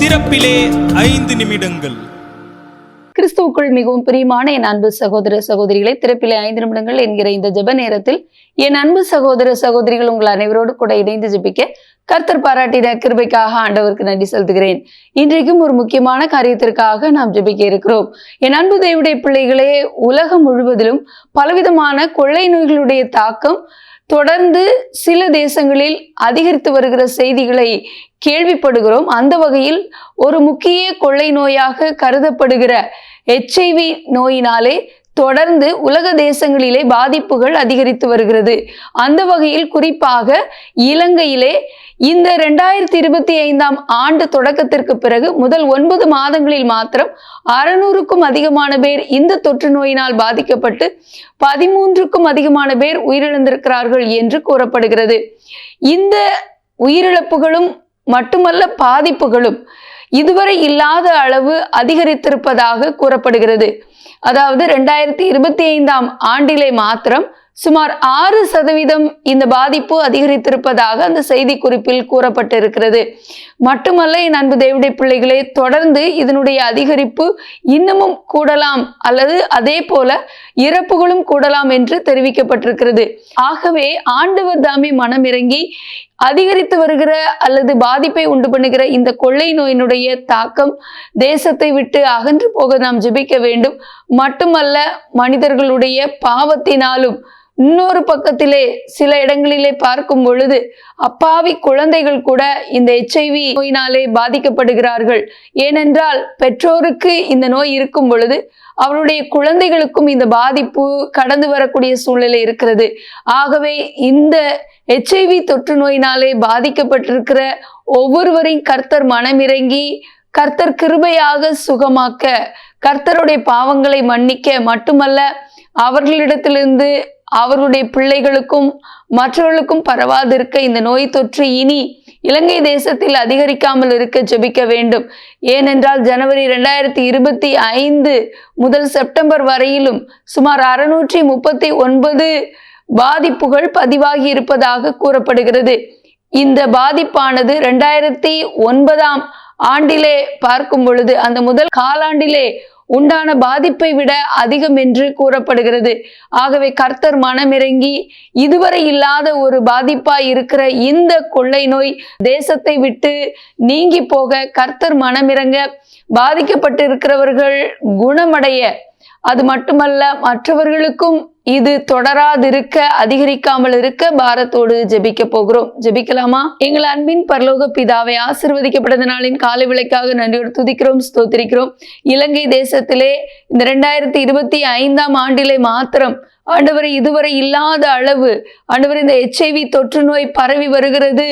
திறப்பிலே ஐந்து நிமிடங்கள். கிறிஸ்துவுக்குள் மிகவும் பிரியமான என் அன்பு சகோதர சகோதரிகளை திறப்பிலே ஐந்து நிமிடங்கள் என்கிற இந்த ஜெப நேரத்தில் என் அன்பு சகோதர சகோதரிகள் உங்கள் அனைவரோடு கூட இணைந்து ஜெபிக்க கர்த்தர் பாராட்டின கிருபைக்காக ஆண்டவருக்கு நன்றி செலுத்துகிறேன். இன்றைக்கும் ஒரு முக்கியமான காரியத்திற்காக நாம் ஜெபிக்க இருக்கிறோம். என் அன்பு தேவடைய பிள்ளைகளே உலகம் முழுவதிலும் பலவிதமான கொள்ளை நோய்களுடைய தாக்கம் தொடர்ந்து சில தேசங்களில் அதிகரித்து வருகிற செய்திகளை கேள்விப்படுகிறோம். அந்த வகையில் ஒரு முக்கிய கொள்ளை நோயாக கருதப்படுகிற எச்ஐவி நோயினாலே தொடர்ந்து உலக தேசங்களிலே பாதிப்புகள் அதிகரித்து வருகிறது. அந்த வகையில் குறிப்பாக இலங்கையிலே இந்த ரெண்டாயிரத்தி இருபத்தி ஐந்தாம் ஆண்டு தொடக்கத்திற்கு பிறகு முதல் ஒன்பது மாதங்களில் மாத்திரம் அறுநூறுக்கும் அதிகமான பேர் இந்த தொற்று நோயினால் பாதிக்கப்பட்டு பதிமூன்றுக்கும் அதிகமான பேர் உயிரிழந்திருக்கிறார்கள் என்று கூறப்படுகிறது. இந்த உயிரிழப்புகளும் மட்டுமல்ல பாதிப்புகளும் இதுவரை இல்லாத அளவு அதிகரித்திருப்பதாக கூறப்படுகிறது. அதாவது ரெண்டாயிரத்தி இருபத்தி ஐந்தாம் ஆண்டிலே மாத்திரம் சுமார் ஆறு சதவீதம் இந்த பாதிப்பு அதிகரித்திருப்பதாக அந்த செய்தி குறிப்பில் கூறப்பட்டிருக்கிறது. மட்டுமல்ல என் அன்பு தேவடைய பிள்ளைகளே தொடர்ந்து இதனுடைய அதிகரிப்பு இன்னமும் கூடலாம் அல்லது அதே போல இறப்புகளும் கூடலாம் என்று தெரிவிக்கப்பட்டிருக்கிறது. ஆகவே ஆண்டவர் தாமே மனமிறங்கி அதிகரித்து வருகிற அல்லது பாதிப்பை உண்டு பண்ணுகிற இந்த கொள்ளை நோயினுடைய தாக்கம் தேசத்தை விட்டு அகன்று போக நாம் ஜெபிக்க வேண்டும். மட்டுமல்ல மனிதர்களுடைய பாவத்தினாலும் இன்னொரு பக்கத்திலே சில இடங்களிலே பார்க்கும் பொழுது அப்பாவி குழந்தைகள் கூட இந்த எச்ஐவி நோயினாலே பாதிக்கப்படுகிறார்கள். ஏனென்றால் பெற்றோருக்கு இந்த நோய் இருக்கும் பொழுது அவருடைய குழந்தைகளுக்கும் இந்த பாதிப்பு கடந்து வரக்கூடிய சூழ்நிலை இருக்கிறது. ஆகவே இந்த எச்ஐவி தொற்று நோயினாலே பாதிக்கப்பட்டிருக்கிற ஒவ்வொருவரையும் கர்த்தர் மனமிறங்கி கர்த்தர் கிருபையாக சுகமாக்க கர்த்தருடைய பாவங்களை மன்னிக்க மட்டுமல்ல அவர்களிடத்திலிருந்து அவருடைய பிள்ளைகளுக்கும் மற்றவர்களுக்கும் பரவாதிருக்க இந்த நோய் தொற்று இனி இலங்கை தேசத்தில் அதிகரிக்காமல் இருக்க ஜெபிக்க வேண்டும். ஏனென்றால் ஜனவரி ரெண்டாயிரத்தி இருபத்தி ஐந்து முதல் செப்டம்பர் வரையிலும் சுமார் அறுநூற்றி முப்பத்தி ஒன்பது பாதிப்புகள் பதிவாகி இருப்பதாக கூறப்படுகிறது. இந்த பாதிப்பானது ரெண்டாயிரத்தி ஒன்பதாம் ஆண்டிலே பார்க்கும் பொழுது அந்த முதல் காலாண்டிலே உண்டான பாதிப்பை விட அதிகம் என்று கூறப்படுகிறது. ஆகவே கர்த்தர் மனமிறங்கி இதுவரை இல்லாத ஒரு பாதிப்பாய் இருக்கிற இந்த கொள்ளை நோய் தேசத்தை விட்டு நீங்கி போக கர்த்தர் மனமிறங்க பாதிக்கப்பட்டிருக்கிறவர்கள் குணமடைய. அது மட்டுமல்ல மற்றவர்களுக்கும் இது தொடராதிருக்க அதிகரிக்காமல் இருக்க பாரத்தோடு ஜெபிக்க போகிறோம். ஜெபிக்கலாமா? எங்கள் அன்பின் பரலோக பிதாவை ஆசிர்வதிக்கப்பட்ட நாளின் காலை விளக்காக நன்றியோடு துதிக்கிறோம் ஸ்தோத்திரிக்கிறோம். இலங்கை தேசத்திலே இந்த ரெண்டாயிரத்தி இருபத்தி ஐந்தாம் ஆண்டிலே மாத்திரம் ஆண்டவரை இதுவரை இல்லாத அளவு ஆண்டவர் இந்த எச்ஐவி தொற்று நோய் பரவி வருகிறது.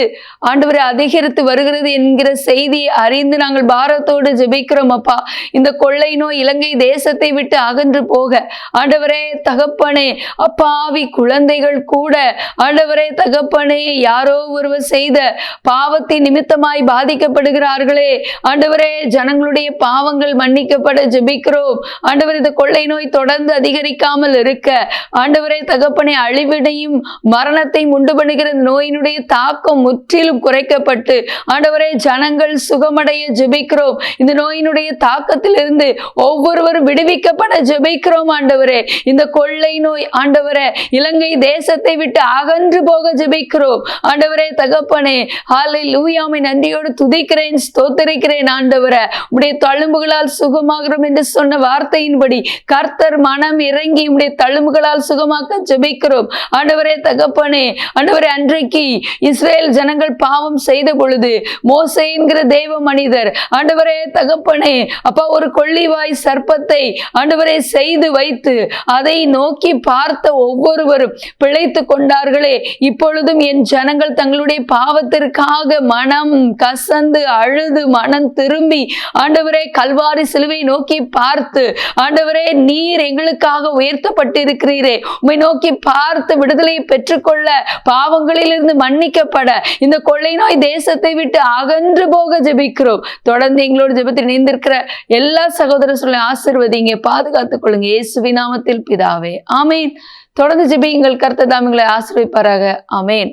ஆண்டவரை அதிகரித்து வருகிறது என்கிற செய்தியை அறிந்து நாங்கள் பாரத்தோடு ஜெபிக்கிறோம் அப்பா. இந்த கொள்ளை நோய் இலங்கை தேசத்தை விட்டு அகன்று போக. ஆண்டவரே தகப்பனே அப்பாவி குழந்தைகள் கூட. ஆண்டவரே தகப்பனே யாரோ ஒருவர் செய்த பாவத்தின் நிமித்தமாய் பாதிக்கப்படுகிறார்களே. ஆண்டவரே ஜனங்களுடைய பாவங்கள் மன்னிக்கப்பட ஜெபிக்கிறோம். ஆண்டவர் இந்த கொள்ளை நோய் தொடர்ந்து அதிகரிக்காமல் இருக்க. ஆண்டவரே தகப்பனை அழிவினையும் மரணத்தையும் உண்டு பண்ணுகிற இந்த நோயினுடைய தாக்கம் முற்றிலும் குறைக்கப்பட்டு ஆண்டவரே ஜனங்கள் சுகமடைய ஜெபிக்கிறோம். இந்த நோயினுடைய தாக்கத்திலிருந்து ஒவ்வொருவரும் விடுவிக்கப்பட ஜெபிக்கிறோம் ஆண்டவரே. இந்த கொள்ளை நோய் ஆண்டவரே இலங்கை தேசத்தை விட்டு அகன்று போக ஜெபிக்கிறோம். ஆண்டவரே தகப்பனே ஹாலை லூயாமை நன்றியோடு துதிக்கிறேன் ஸ்தோத்தரிக்கிறேன் ஆண்டவரே. உடைய தழும்புகளால் சுகமாகிறோம் என்று சொன்ன வார்த்தையின்படி கர்த்தர் மனம் இறங்கி உடைய தழும்புகளால் சுகமாக்க ஜெபிக்கிறோம். ஆண்டவரே தகப்பனே ஆண்டவரே அன்றைக்கு இஸ்ரேல் ஜனங்கள் பாவம் செய்த பொழுது மோசைங்கிற தெய்வ மனிதர் ஆண்டவரே தகப்பனே அப்பா ஒரு கொள்ளிவாய் சர்ப்பத்தை ஆண்டவரே செய்து வைத்து அதை நோக்கி பார்த்த ஒவ்வொருவரும் பிழைத்து கொண்டார்களே. இப்பொழுதும் என் ஜனங்கள் தங்களுடைய பாவத்திற்காக மனம் கசந்து அழுது மனம் திரும்பி ஆண்டவரே கல்வாரி சிலுவை நோக்கி பார்த்து ஆண்டவரே நீர் எங்களுக்காக உயர்த்தப்பட்டிருக்கிறீரே நீரே உண்மை நோக்கி பார்த்து விடுதலையை பெற்றுக்கொள்ள பாவங்களிலிருந்து மன்னிக்கப்பட. இந்த கொள்ளை நோய் தேசத்தை விட்டு அகன்று போக ஜெபிக்கிறோம். தொடர்ந்து எங்களோட ஜெபத்தில் இணைந்திருக்கிற எல்லா சகோதர சொல்லை ஆசிர்வதிங்க பாதுகாத்துக் கொள்ளுங்க. இயேசு நாமத்தில் பிதாவே. ஆமேன். தொடர்ந்து ஜெபியுங்கள். கர்த்தர் தாமிங்களை ஆசிர்விப்பாராக ஆமேன்.